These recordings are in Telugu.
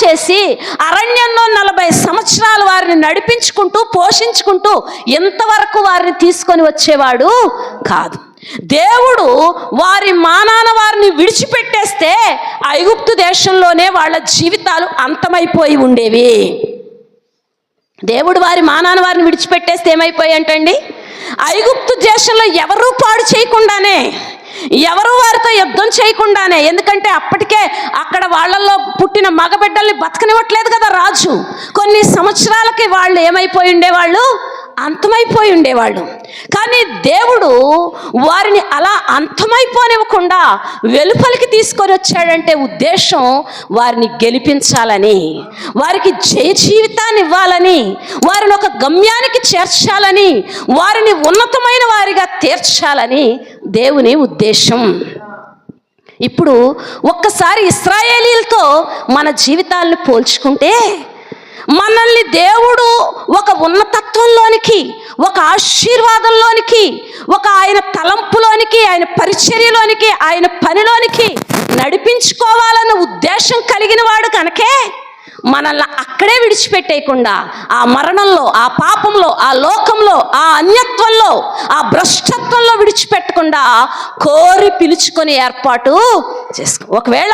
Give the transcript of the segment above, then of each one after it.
చేసి అరణ్యంలో నలభై సంవత్సరాలు వారిని నడిపించుకుంటూ పోషించుకుంటూ ఎంతవరకు వారిని తీసుకొని వచ్చేవాడు కాదు. దేవుడు వారి మానాన వారిని విడిచిపెట్టేస్తే ఐగుప్తు దేశంలోనే వాళ్ళ జీవితాలు అంతమైపోయి ఉండేవి. దేవుడు వారి మానాన వారిని విడిచిపెట్టేస్తే ఏమైపోయి అంటండి ఐగుప్తు దేశంలో ఎవరూ పాడు చేయకుండానే ఎవరు వారితో యుద్ధం చేయకుండానే. ఎందుకంటే అప్పటికే అక్కడ వాళ్ళల్లో పుట్టిన మగబిడ్డల్ని బతకనివ్వట్లేదు కదా రాజు. కొన్ని సంవత్సరాలకి వాళ్ళు ఏమైపోయి ఉండేవాళ్ళు? అంతమైపోయి ఉండేవాళ్ళు. కానీ దేవుడు వారిని అలా అంతమైపోనివ్వకుండా వెలుపలికి తీసుకొని వచ్చాడంటే ఉద్దేశం వారిని గెలిపించాలని వారికి జయ జీవితాన్ని ఇవ్వాలని వారిని ఒక గమ్యానికి చేర్చాలని వారిని ఉన్నతమైన వారిగా తీర్చాలని దేవుని ఉద్దేశం. ఇప్పుడు ఒక్కసారి ఇస్రాయేలీలతో మన జీవితాలను పోల్చుకుంటే మనల్ని దేవుడు ఒక ఉన్నతత్వంలోనికి ఒక ఆశీర్వాదంలోనికి ఒక ఆయన తలంపులోనికి ఆయన పరిచర్యలోనికి ఆయన పనిలోనికి నడిపించుకోవాలన్న ఉద్దేశం కలిగిన వాడు కనుకే మనల్ని అక్కడే విడిచిపెట్టేయకుండా ఆ మరణంలో ఆ పాపంలో ఆ లోకంలో ఆ అన్యత్వంలో ఆ భ్రష్టత్వంలో విడిచిపెట్టకుండా కోరి పిలుచుకొని ఏర్పాటు చేసుకో. ఒకవేళ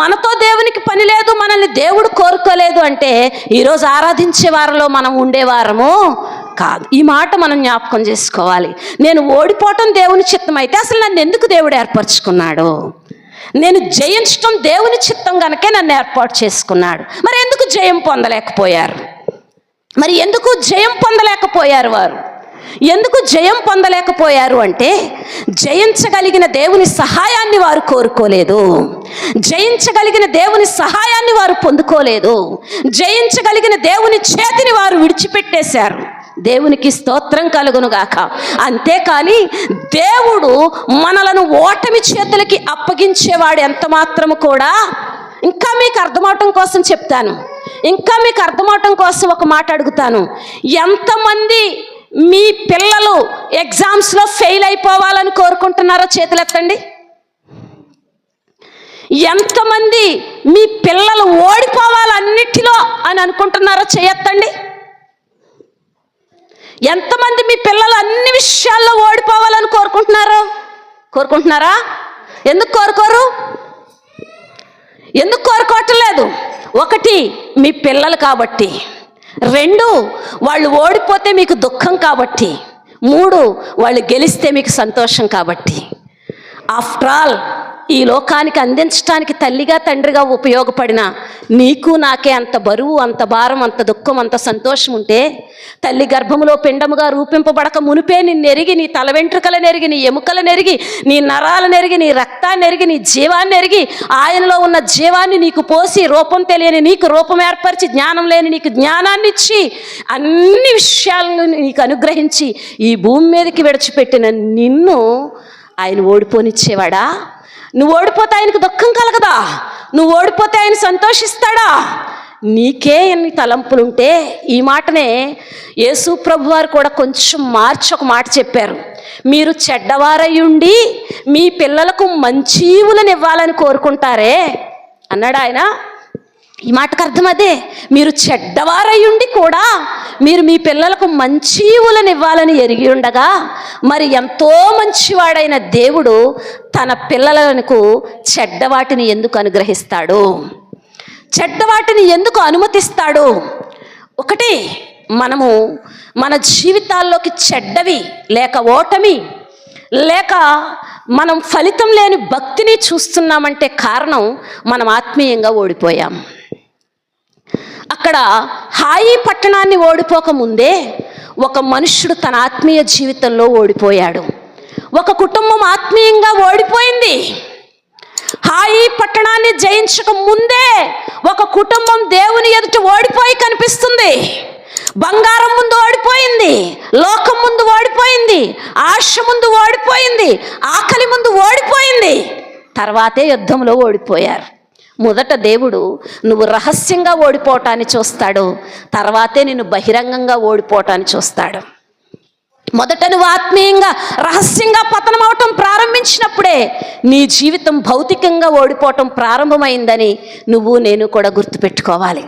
మనతో దేవునికి పని లేదు మనల్ని దేవుడు కోరుకోలేదు అంటే ఈరోజు ఆరాధించే వారిలో మనం ఉండేవారము కాదు. ఈ మాట మనం జ్ఞాపకం చేసుకోవాలి. నేను ఓడిపోవటం దేవుని చిత్తం అయితే అసలు నన్ను ఎందుకు దేవుడు ఏర్పరచుకున్నాడు? నేను జయించడం దేవుని చిత్తం గనకే నన్ను ఏర్పాటు చేసుకున్నాడు. మరి ఎందుకు జయం పొందలేకపోయారు? మరి ఎందుకు జయం పొందలేకపోయారు వారు? ఎందుకు జయం పొందలేకపోయారు అంటే జయించగలిగిన దేవుని సహాయాన్ని వారు కోరుకోలేదు. జయించగలిగిన దేవుని సహాయాన్ని వారు పొందుకోలేదు. జయించగలిగిన దేవుని చేతిని వారు విడిచిపెట్టేశారు. దేవునికి స్తోత్రం కలుగును గాక అంతేకాని దేవుడు మనలను ఓటమి చేతులకి అప్పగించేవాడు ఎంత మాత్రము కూడా ఇంకా మీకు అర్థమవటం కోసం చెప్తాను. ఇంకా మీకు అర్థమవటం కోసం ఒక మాట అడుగుతాను. ఎంతమంది మీ పిల్లలు ఎగ్జామ్స్లో ఫెయిల్ అయిపోవాలని కోరుకుంటున్నారో చేతులెత్తండి. ఎంతమంది మీ పిల్లలు ఓడిపోవాలన్నిటిలో అని అనుకుంటున్నారో చేయొత్తండి. ఎంతమంది మీ పిల్లలు అన్ని విషయాల్లో ఓడిపోవాలని కోరుకుంటున్నారు? కోరుకుంటున్నారా? ఎందుకు కోరుకోరు? ఎందుకు కోరుకోవటం లేదు? ఒకటి మీ పిల్లలు కాబట్టి. రెండు వాళ్ళు ఓడిపోతే మీకు దుఃఖం కాబట్టి. మూడు వాళ్ళు గెలిస్తే మీకు సంతోషం కాబట్టి. ఆఫ్టర్ ఆల్ ఈ లోకానికి అందించడానికి తల్లిగా తండ్రిగా ఉపయోగపడిన నీకు నాకే అంత బరువు అంత భారం అంత దుఃఖం అంత సంతోషం ఉంటే తల్లి గర్భములో పిండముగా రూపింపబడక మునిపే నిన్ను ఎరిగి నీ తల వెంట్రుకల నెరిగి నీ ఎముకలను నెరిగి నీ నరాలను నెరిగి నీ రక్తాన్ని ఎరిగి నీ జీవాన్ని ఎరిగి ఆయనలో ఉన్న జీవాన్ని నీకు పోసి రూపం తెలియని నీకు రూపం ఏర్పరిచి జ్ఞానం లేని నీకు జ్ఞానాన్ని ఇచ్చి అన్ని విషయాలను నీకు అనుగ్రహించి ఈ భూమి మీదకి విడిచిపెట్టిన నిన్ను ఆయన ఓడిపోనిచ్చేవాడా? నువ్వు ఓడిపోతే ఆయనకు దుఃఖం కలగదా? నువ్వు ఓడిపోతే ఆయన సంతోషిస్తాడా? నీకే ఎన్ని తలంపులుంటే ఈ మాటనే యేసు ప్రభు వారు కూడా కొంచెం మార్చి ఒక మాట చెప్పారు. మీరు చెడ్డవారయ్యుండి మీ పిల్లలకు మంచీవులను ఇవ్వాలని కోరుకుంటారే? అన్నాడు ఆయన ఈ మాటకు అర్థం అదే. మీరు చెడ్డవారయ్యుండి కూడా మీరు మీ పిల్లలకు మంచీవులను ఇవ్వాలని ఎరిగి ఉండగా మరి ఎంతో మంచివాడైన దేవుడు తన పిల్లలకు చెడ్డవాటిని ఎందుకు అనుగ్రహిస్తాడు? చెడ్డవాటిని ఎందుకు అనుమతిస్తాడు? ఒకటి మనము మన జీవితాల్లోకి చెడ్డవి లేక ఓటమి లేక మనం ఫలితం లేని భక్తిని చూస్తున్నామంటే కారణం మనం ఆత్మీయంగా ఓడిపోయాం. అక్కడ హాయి పట్టణాన్ని ఓడిపోకముందే ఒక మనుష్యుడు తన ఆత్మీయ జీవితంలో ఓడిపోయాడు. ఒక కుటుంబం ఆత్మీయంగా ఓడిపోయింది. హాయి పట్టణాన్ని జయించక ముందే ఒక కుటుంబం దేవుని ఎదుట ఓడిపోయి కనిపిస్తుంది. బంగారం ముందు ఓడిపోయింది లోకం ముందు ఓడిపోయింది ఆశ ముందు ఓడిపోయింది ఆకలి ముందు ఓడిపోయింది. తర్వాతే యుద్ధంలో ఓడిపోయారు. మొదట దేవుడు నువ్వు రహస్యంగా ఓడిపోవటాన్ని చూస్తాడు. తర్వాతే నేను బహిరంగంగా ఓడిపోవటాన్ని చూస్తాడు. మొదట నువ్వు ఆత్మీయంగా రహస్యంగా పతనం అవటం ప్రారంభించినప్పుడే నీ జీవితం భౌతికంగా ఓడిపోవటం ప్రారంభమైందని నువ్వు నేను కూడా గుర్తుపెట్టుకోవాలి.